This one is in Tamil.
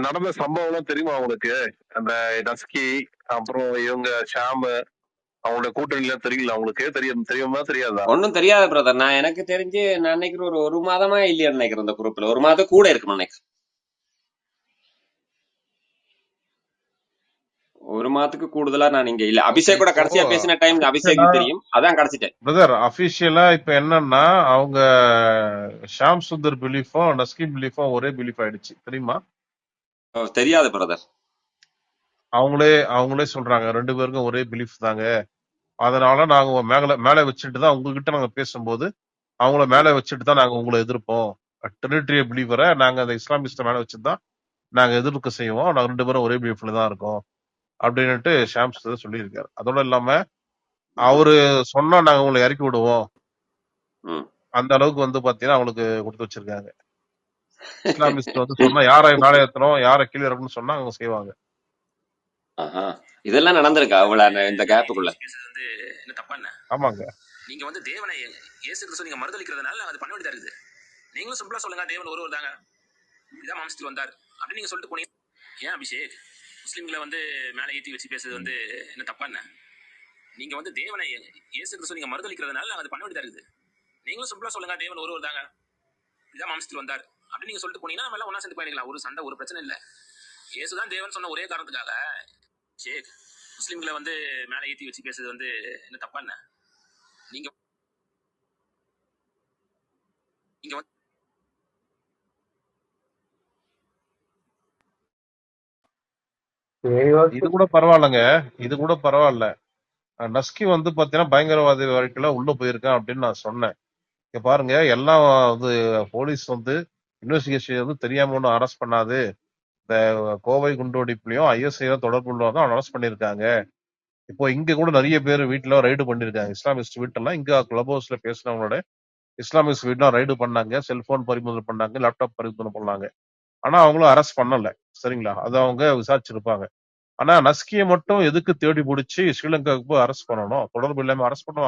நடந்த சம்பவம்லாம் தெரியுமா உங்களுக்கு? அந்த நஸ்கி அப்புறம் இவங்க ஷாமு அவங்களோட கூட்டணியில தெரியல. அவங்களுக்கு தெரியும். தெரியுமா தெரியாதா? ஒன்றும் தெரியாது பிரதர் நான் எனக்கு தெரிஞ்சு நான் நினைக்கிறேன் ஒரு ஒரு மாதமா இல்லையா நினைக்கிறேன் இந்த குரூப்ல ஒரு மாதம் கூட இருக்கும் நினைக்கிறேன். ஒரு மாதத்துக்கு கூடுதலா நான் இங்க இல்ல. அபிஷேக் கூட கடைசியா பேசின டைம் அபிஷேக் தெரியும். அதான் கிடைச்சிட்டேன் பிரதர் அபிஷியலா இப்ப என்னன்னா அவங்க ஷாம் சுந்தர் பிலீஃபும் நஸ்கி பிலீஃபும் ஒரே பிலீஃப் ஆயிடுச்சு. தெரியுமா? தெரியாது பிரதர் அவங்களே அவங்களே சொல்றாங்க. ரெண்டு பேருக்கும் ஒரே பிலீஃப் தாங்க. அதனால நாங்க மேல மேல வச்சுட்டு தான் உங்ககிட்ட நாங்க பேசும்போது அவங்கள மேல வச்சுட்டு தான் நாங்க உங்களை எதிர்ப்போம். டெரிட்டரிய பிலீவரை நாங்க அந்த இஸ்லாமிஸ்ட மேல வச்சுட்டு தான் நாங்க எதிர்க்க செய்வோம். நாங்க ரெண்டு பேரும் ஒரே பிலீஃப்ல தான் இருக்கோம். அப்படின்னுட்டு ஷாம் சொல்லியிருக்காரு. அதோட இல்லாம அவரு சொன்னா நாங்க உங்களை இறக்கி விடுவோம். அந்த அளவுக்கு வந்து பாத்தீங்கன்னா அவங்களுக்கு கொடுத்து வச்சிருக்காங்க. இஸ்லாமிஸ்ட் வந்து சொன்னா யாரை மேல ஏத்தணும் யாரை கீழே இறக்கணும்னு சொன்னா அவங்க செய்வாங்க. ஆஹா. இதெல்லாம் நடந்திருக்கா அவ்வளவு இந்த கேப்புக்குள்ள பேசுறது வந்து என்ன தப்பா என்ன? ஆமாங்க. நீங்க வந்து தேவனை இயேசு கிறிஸ்து நீங்க மறுதளிக்கிறதுனால அது பண்ண வேண்டியதா இருக்குது. நீங்களும் சிம்பிளா சொல்லுங்க தேவன் ஒருவர் தாங்க. இதான் மாம்சத்தில் வந்தார். அப்படின்னு நீங்க சொல்லிட்டு போனீங்க. ஏன் அபிஷேக்? முஸ்லிம்களை வந்து மேலே ஏற்றி வச்சு பேசுறது வந்து என்ன தப்பா என்ன? நீங்க வந்து தேவனை இயேசு கிறிஸ்து நீங்க மறுதளிக்கிறதுனால அது பண்ண வேண்டியதா இருக்குது. நீங்களும் சிம்பிளா சொல்லுங்க தேவன் ஒருவர் தாங்க. இதான் மாம்சத்தில் வந்தார். அப்படின்னு நீங்க சொல்லிட்டு போனீங்கன்னா நம்ம எல்லாம் ஒண்ணா சேர்ந்து பயணிக்கலாம் ஒரு சண்டை ஒரு பிரச்சனை இல்ல. இயேசுதான் தேவன் சொன்ன ஒரே காரணத்துக்காக. ஷேக் முஸ்லிம்களை வந்து மேலே ஏற்றி வச்சு பேசுறது வந்து என்ன தப்பா என்ன? நீங்க நீங்க வந்து இது கூட பரவாயில்லைங்க. இது கூட பரவாயில்ல. நஸ்கி வந்து பாத்தீங்கன்னா பயங்கரவாதி வரைக்கும் உள்ள போயிருக்கான் அப்படின்னு நான் சொன்னேன். இங்க பாருங்க எல்லாம் வந்து போலீஸ் வந்து இன்வெஸ்டிகேஷன் வந்து தெரியாம ஒன்றும் அரெஸ்ட் பண்ணாது. இந்த கோவை குண்டோடிப்புலயும் ஐஎஸ்ஐ தொடர்பு உள்ளவங்க அரெஸ்ட் பண்ணிருக்காங்க இப்போ இங்க கூட நிறைய பேர் வீட்டுல ரைடு பண்ணிருக்காங்க இஸ்லாமிஸ்ட் வீட்டெல்லாம் இங்க கிளப் ஹவுஸ்ல பேசினவங்களோட இஸ்லாமிஸ்ட் வீட்லாம் ரைடு பண்ணாங்க. செல்போன் பறிமுதல் பண்ணாங்க. லேப்டாப் பறிமுதல் பண்ணாங்க. ஆனா அவங்களும் அரெஸ்ட் பண்ணல. சரிங்களா? அதை அவங்க விசாரிச்சிருப்பாங்க. ஆனா நஸ்கியை மட்டும் எதுக்கு தேடி பிடிச்சி ஸ்ரீலங்காவுக்கு போய் அரெஸ்ட் பண்ணணும்? தொடர்பு இல்லாம அரெஸ்ட் பண்ணுவாங்க.